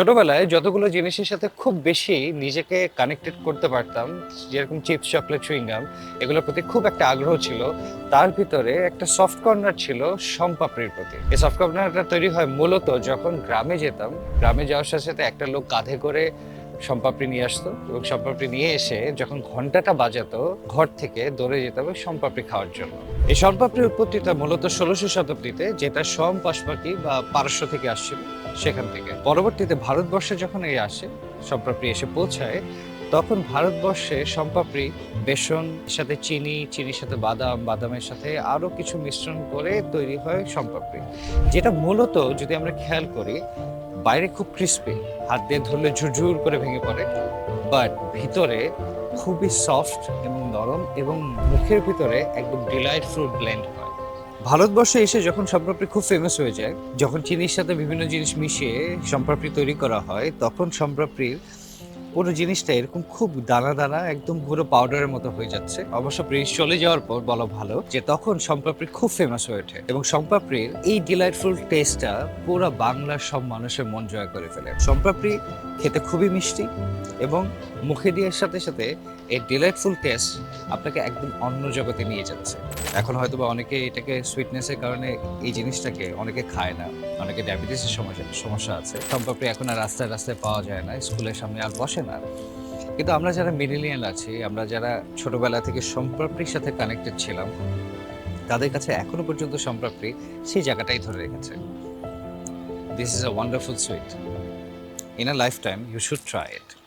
ছোটবেলায় যতগুলো জিনিসের সাথে খুব বেশি নিজেকে কানেক্টেড করতে পারতাম, যেরকম চিপস চকলেট চুইংগাম এগুলোর প্রতি খুব একটা আগ্রহ ছিল। তার ভিতরে একটা সফট কর্নার ছিল সম্পাপড়ির প্রতি। এই সফট কর্নারটা তৈরি হয় মূলত যখন গ্রামে যেতাম। গ্রামে যাওয়ার সাথে সাথে একটা লোক কাঁধে করে সম্পাপড়ি নিয়ে আসতো এবং সম্পাপড়ি নিয়ে এসে যখন ঘন্টাটা বাজাতো, ঘর থেকে দৌড়ে যেতে হবে সম্পাপড়ি খাওয়ার জন্য। এই সম্পাপড়ির উৎপত্তিটা মূলত ষোলোশো শতাব্দীতে যেটা সম পাশপাকি বা পারস্য থেকে আসছিল সেখান থেকে। পরবর্তীতে ভারতবর্ষে যখন এই আসে, সম্পাপড়ি এসে পৌঁছায়, তখন ভারতবর্ষে সম্পাপড়ি বেসন, সাথে চিনি, চিনির সাথে বাদাম, বাদামের সাথে আরও কিছু মিশ্রণ করে তৈরি হয় সম্পাপড়ি। যেটা মূলত যদি আমরা খেয়াল করি বাইরে খুব ক্রিস্পি হাত দিয়ে ধরলে ঝুরঝুর করে ভেঙে পড়ে। বাট ভিতরে খুবই সফট এবং নরম এবং মুখের ভিতরে একদম ডিলাইট ফ্রুট ব্লেন্ড হয়। ভারতবর্ষে এসে যখন সম্পাপড়ি খুব ফেমাস হয়ে যায়, যখন চিনির সাথে বিভিন্ন জিনিস মিশিয়ে সম্পাপড়ি তৈরি করা হয়, তখন সম্পাপড়ির পুরো জিনিসটা এরকম খুব দানা দানা, একদম পুরো পাউডারের মতো হয়ে যাচ্ছে। অবশ্য ব্রিটিশ চলে যাওয়ার পর বলা ভালো যে তখন সম্পাপড়ি খুব ফেমাস হয়ে ওঠে এবং সম্পাপড়ির এই ডিলাইটফুল টেস্টটা পুরো বাংলার সব মানুষের মন জয় করে ফেলে। সম্পাপড়ি খেতে খুবই মিষ্টি এবং মুখে দেওয়ার সাথে সাথে এই ডিলাইটফুল টেস্ট আপনাকে একদম অন্য জগতে নিয়ে যাচ্ছে। এখন হয়তো বা অনেকে এটাকে সুইটনেসের কারণে এই জিনিসটাকে অনেকে খায় না, অনেকে ডায়াবেটিসের সমস্যা সমস্যা আছে। সম্পাপড়ি এখন আর রাস্তায় রাস্তায় পাওয়া যায় না, স্কুলের সামনে আর বসে না। কিন্তু আমরা যারা মিডিলিয়ান আছি, আমরা যারা ছোটবেলা থেকে সম্প্রাপ্তির সাথে কানেক্টেড ছিলাম, তাদের কাছে এখনও পর্যন্ত সম্প্রাপ্তি সেই জায়গাটাই ধরে রেখেছে। This is a wonderful sweet in a lifetime you should try it